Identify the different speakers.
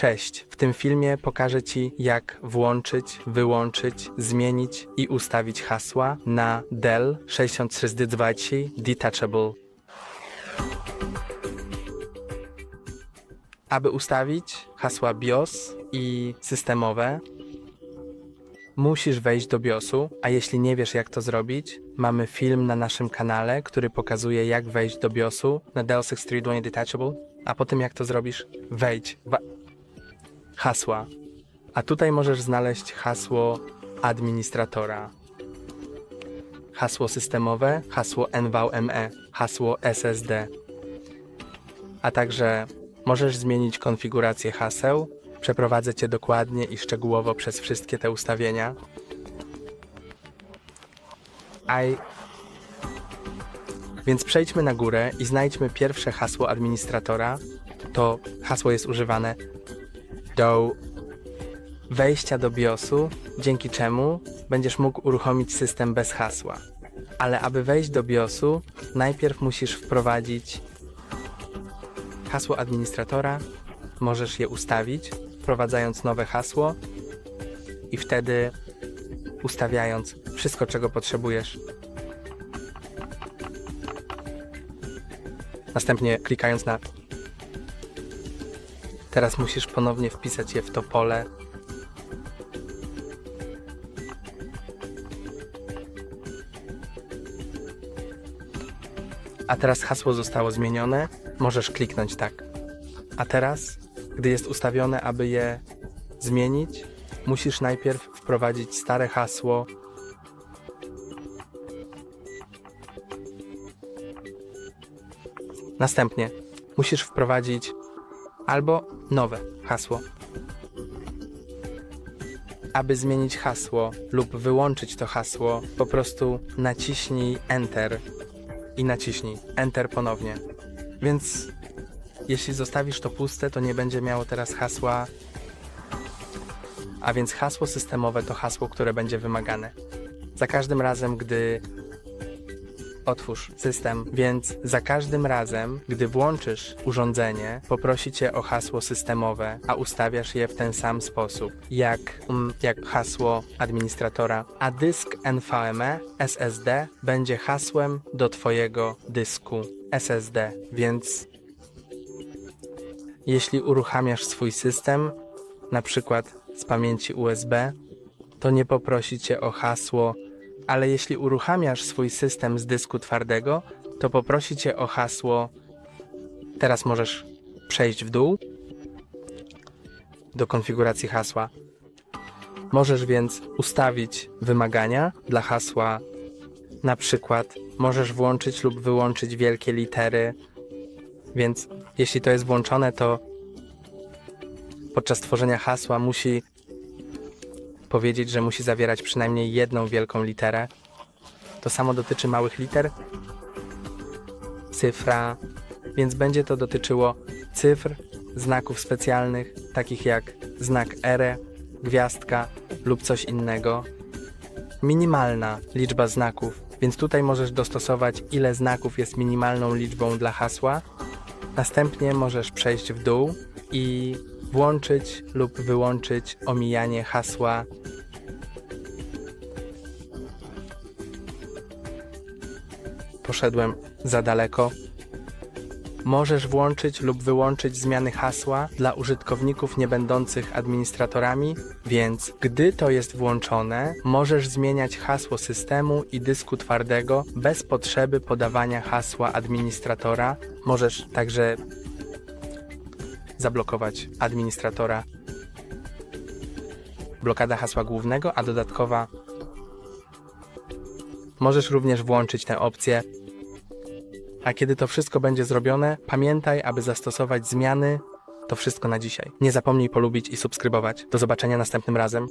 Speaker 1: Cześć! W tym filmie pokażę Ci, jak włączyć, wyłączyć, zmienić i ustawić hasła na Dell 6320 Detachable. Aby ustawić hasła BIOS i systemowe, musisz wejść do BIOSu, a jeśli nie wiesz jak to zrobić, mamy film na naszym kanale, który pokazuje jak wejść do BIOSu na Dell 6320 Detachable, a po tym jak to zrobisz, wejdź w hasła. A tutaj możesz znaleźć hasło administratora, hasło systemowe, hasło NVMe, hasło SSD. A także możesz zmienić konfigurację haseł. Przeprowadzę Cię dokładnie i szczegółowo przez wszystkie te ustawienia. I... Więc przejdźmy na górę i znajdźmy pierwsze hasło administratora. To hasło jest używane do wejścia do BIOSu, dzięki czemu będziesz mógł uruchomić system bez hasła. Ale aby wejść do BIOSu, najpierw musisz wprowadzić hasło administratora. Możesz je ustawić, wprowadzając nowe hasło i wtedy ustawiając wszystko, czego potrzebujesz. Następnie klikając na Teraz musisz ponownie wpisać je w to pole. A teraz hasło zostało zmienione. Możesz kliknąć tak. A teraz, gdy jest ustawione, aby je zmienić, musisz najpierw wprowadzić stare hasło. Następnie musisz wprowadzić albo nowe hasło. Aby zmienić hasło lub wyłączyć to hasło, po prostu naciśnij Enter i naciśnij Enter ponownie. Więc jeśli zostawisz to puste, to nie będzie miało teraz hasła. A więc hasło systemowe to hasło, które będzie wymagane. Za każdym razem, gdy Otwórz system, więc za każdym razem, gdy włączysz urządzenie, poprosi cię o hasło systemowe, a ustawiasz je w ten sam sposób, jak, mm, jak hasło administratora, a dysk NVMe SSD będzie hasłem do twojego dysku SSD, więc jeśli uruchamiasz swój system, na przykład z pamięci USB, to nie poprosi cię o hasło ale jeśli uruchamiasz swój system z dysku twardego, to poprosi cię o hasło. Teraz możesz przejść w dół do konfiguracji hasła. Możesz więc ustawić wymagania dla hasła. Na przykład możesz włączyć lub wyłączyć wielkie litery. Więc jeśli to jest włączone, to podczas tworzenia hasła musi powiedzieć, że musi zawierać przynajmniej jedną wielką literę. To samo dotyczy małych liter, cyfra, więc będzie to dotyczyło cyfr, znaków specjalnych, takich jak znak R, gwiazdka lub coś innego. Minimalna liczba znaków, więc tutaj możesz dostosować, ile znaków jest minimalną liczbą dla hasła. Następnie możesz przejść w dół i włączyć lub wyłączyć omijanie hasła. Poszedłem za daleko. Możesz włączyć lub wyłączyć zmiany hasła dla użytkowników nie będących administratorami, więc gdy to jest włączone, możesz zmieniać hasło systemu i dysku twardego bez potrzeby podawania hasła administratora. Możesz także zablokować administratora. Blokada hasła głównego, a dodatkowa. Możesz również włączyć tę opcję. A kiedy to wszystko będzie zrobione, pamiętaj, aby zastosować zmiany. To wszystko na dzisiaj. Nie zapomnij polubić i subskrybować. Do zobaczenia następnym razem.